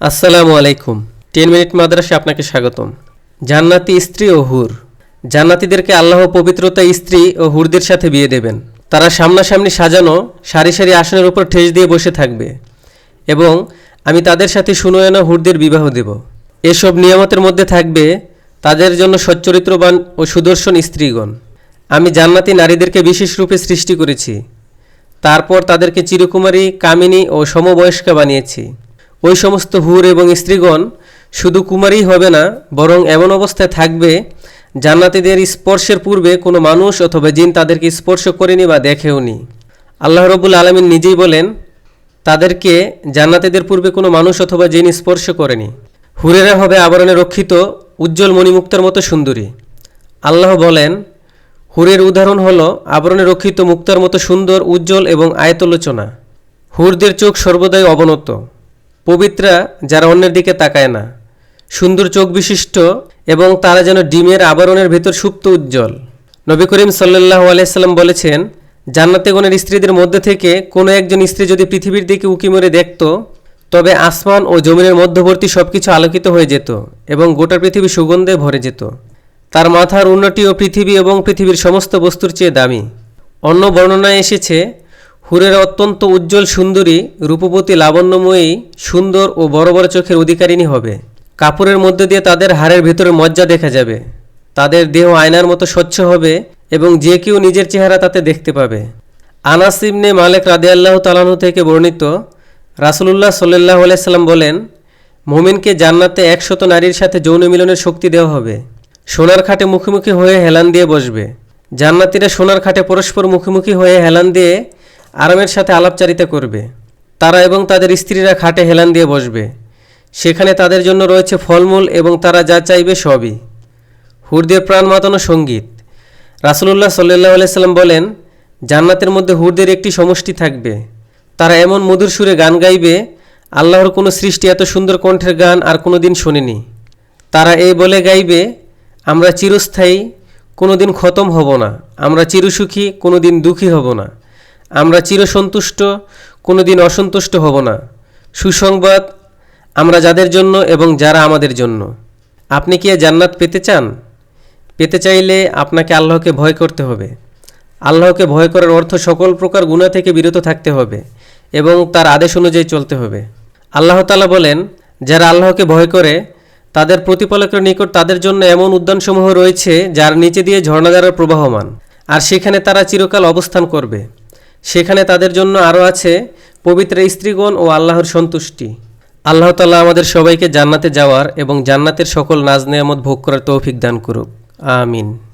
আসসালামু আলাইকুম। Ten minute মাদ্রাসে আপনাকে স্বাগতম। জান্নাতি স্ত্রী ও হুর। জান্নাতিদেরকে আল্লাহ পবিত্রতা স্ত্রী ও হুরদের সাথে বিয়ে দেবেন। তারা সামনাসামনি সাজানো সারি সারি আসনের উপর ঠেস দিয়ে বসে থাকবে। এবং আমি তাদের সাথে সুনয়না হুরদের বিবাহ দেব। এসব নিয়ামতের মধ্যে থাকবে তাদের জন্য সচ্চরিত্রবান ও সুদর্শন স্ত্রীগণ। আমি জান্নাতি নারীদেরকে বিশেষ রূপে সৃষ্টি করেছি। তারপর তাদেরকে চিরকুমারী কামিনী ও সমবয়স্কা বানিয়েছি। ওই সমস্ত হুর এবং স্ত্রীগণ শুধু কুমারী হবে না, বরং এমন অবস্থায় থাকবে, জান্নাতীদের স্পর্শের পূর্বে কোনো মানুষ অথবা জিন তাদেরকে স্পর্শ করেনি বা দেখেওনি আল্লাহ রবুল আলমিন নিজেই বলেন, তাদেরকে জান্নাতীদের পূর্বে কোনো মানুষ অথবা জিন স্পর্শ করেনি। হুরেরা হবে আবরণে রক্ষিত, উজ্জ্বল মণিমুক্তার মতো সুন্দরী। আল্লাহ বলেন, হুরের উদাহরণ হলো আবরণে রক্ষিত মুক্তার মতো সুন্দর, উজ্জ্বল এবং আয়তলোচনা। হুরদের চোখ সর্বদাই অবনত। পবিত্রা যারা অন্যের দিকে তাকায় না। সুন্দর চোখ বিশিষ্ট এবং তারা যেন ডিমের আবরণের ভেতর সুপ্ত উজ্জ্বল। নবী করিম সাল্লাহ আলাইসাল্লাম বলেছেন জান্নাতেগণের স্ত্রীদের মধ্যে থেকে কোনো একজন স্ত্রী যদি পৃথিবীর দিকে উঁকি মেরে দেখত, তবে আসমান ও জমিনের মধ্যবর্তী সব কিছু আলোকিত হয়ে যেত এবং গোটা পৃথিবী সুগন্ধে ভরে যেত। তার মাথার উন্নতি ও পৃথিবী এবং পৃথিবীর সমস্ত বস্তুর চেয়ে দামি। অন্য বর্ণনায় এসেছে হুরের অত্যন্ত উজ্জ্বল সুন্দরী রূপবতী লাবণ্যময়ী সুন্দর ও বড় বড় চোখের অধিকারিণী হবে। কাপড়ের মধ্যে দিয়ে তাদের হাড়ের ভেতরে মজ্জা দেখা যাবে। তাদের দেহ আয়নার মতো স্বচ্ছ হবে এবং যে কেউ নিজের চেহারা তাতে দেখতে পাবে। আনাস ইবনে মালেক রাদে আল্লাহ থেকে বর্ণিত, রাসুলুল্লাহ সাল্লাহ আলাইসাল্লাম বলেন, মোমিনকে জান্নাতে একশত নারীর সাথে যৌন মিলনের শক্তি দেওয়া হবে। সোনার খাটে মুখোমুখি হয়ে হেলান দিয়ে বসবে। জান্নাতিরা সোনার খাটে পরস্পর মুখোমুখি হয়ে হেলান দিয়ে আরামের সাথে আলাপচারিতা করবে। তারা এবং তাদের স্ত্রীরা খাটে হেলান দিয়ে বসবে। সেখানে তাদের জন্য রয়েছে ফলমূল এবং তারা যা চাইবে সবই। হুরদের প্রাণ মাতানো সংগীত। রাসুলুল্লাহ সাল্লাহ আলাইসাল্লাম বলেন, জান্নাতের মধ্যে হুরদের একটি সমষ্টি থাকবে। তারা এমন মধুর সুরে গান গাইবে, আল্লাহর কোনো সৃষ্টি এত সুন্দর কণ্ঠের গান আর কোনো দিন শোনেনি। তারা এই বলে গাইবে, আমরা চিরস্থায়ী কোনো দিন খতম হব না। আমরা চিরসুখী কোনো দিন দুঃখী হব না। আমরা চিরসন্তুষ্ট কোনো দিন অসন্তুষ্ট হব না। সুসংবাদ, আমরা যাদের জন্য এবং যারা আমাদের জন্য। আপনি কি জান্নাত পেতে চান? পেতে চাইলে আপনাকে আল্লাহকে ভয় করতে হবে। আল্লাহকে ভয় করার অর্থ সকল প্রকার গুণা থেকে বিরত থাকতে হবে এবং তার আদেশ অনুযায়ী চলতে হবে। আল্লাহ তালা বলেন, যারা আল্লাহকে ভয় করে, তাদের প্রতিপালকের নিকট তাদের জন্য এমন উদ্যানসমূহ রয়েছে যার নিচে দিয়ে ঝর্ণাধারা প্রবাহমান। আর সেখানে তারা চিরকাল অবস্থান করবে। সেখানে তাদের জন্য আরও আছে পবিত্র স্ত্রীগণ ও আল্লাহর সন্তুষ্টি। আল্লাহ তাল্লাহ আমাদের সবাইকে জান্নাতে যাওয়ার এবং জান্নাতের সকল নাজ নেয়ামত ভোগ করার তৌফিক দান করুক। আমিন।